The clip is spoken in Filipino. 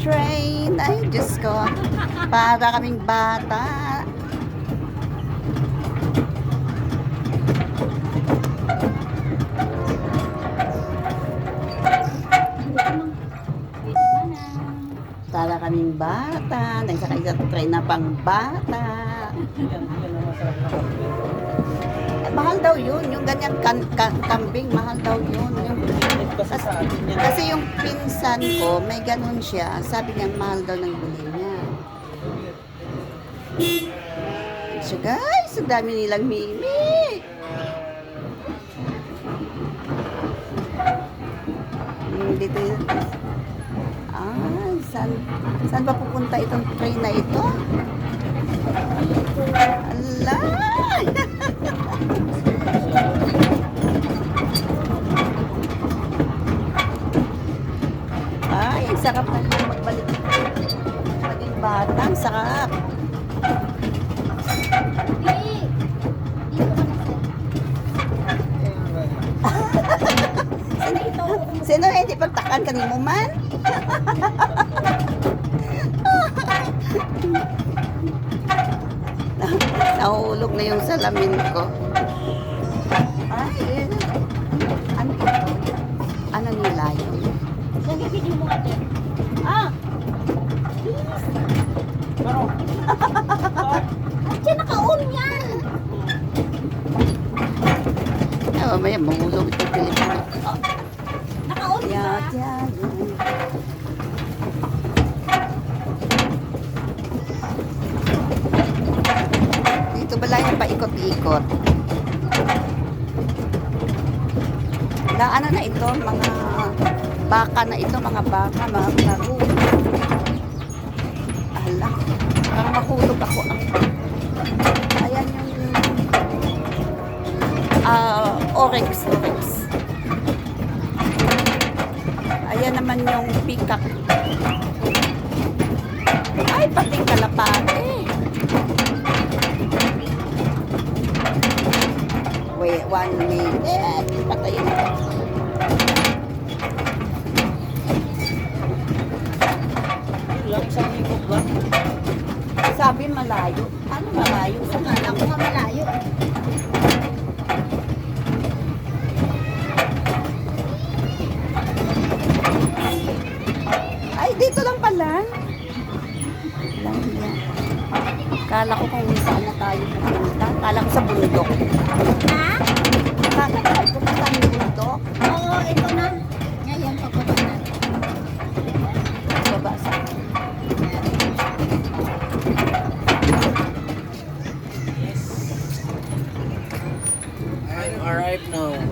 train. Ay, Diyos ko. Para kaming bata. Para kaming bata. Nagsakay sa train na pang bata. Mahal daw yun. Yung ganyan kan, kan, kambing, mahal daw yun. Yung, kasi yung pinsan ko, may ganun siya. Sabi niya, mahal daw ng bili niya. So guys, ang dami nilang mimi. Hmm, dito yun. Ah, saan, saan ba pupunta itong train na ito? Ala! Ay, ang sarap na yung magbalik. Maging bata, ang sarap. Sino, hindi pagtakan ka ni mo man? Nahulog na yung salamin ko. Ay, eh. ano ito? Ano nila yun? Ah! Pero, Diyan naka-on yan! Ay, mamaya mahulog ito Pilipino. Naka-on Yeah, ba? yeah, yeah. Dito ba lang yung paikot-ikot? Na ano na ito, mga baka na ito, mga baka, mga karu. Ala, parang mahulog ako. Ayan yung ah oryx, oryx. Ayan naman yung peacock. Ay, pati kalapate. Wait, one minute. Patayin ko. lang isang ikot lang. Sabi malayo. Ano malayo? Akala ko nga malayo. Ay, dito lang pala. Lang. Kala ko kung saan na tayo pupunta. Kala ko sa bundok. No.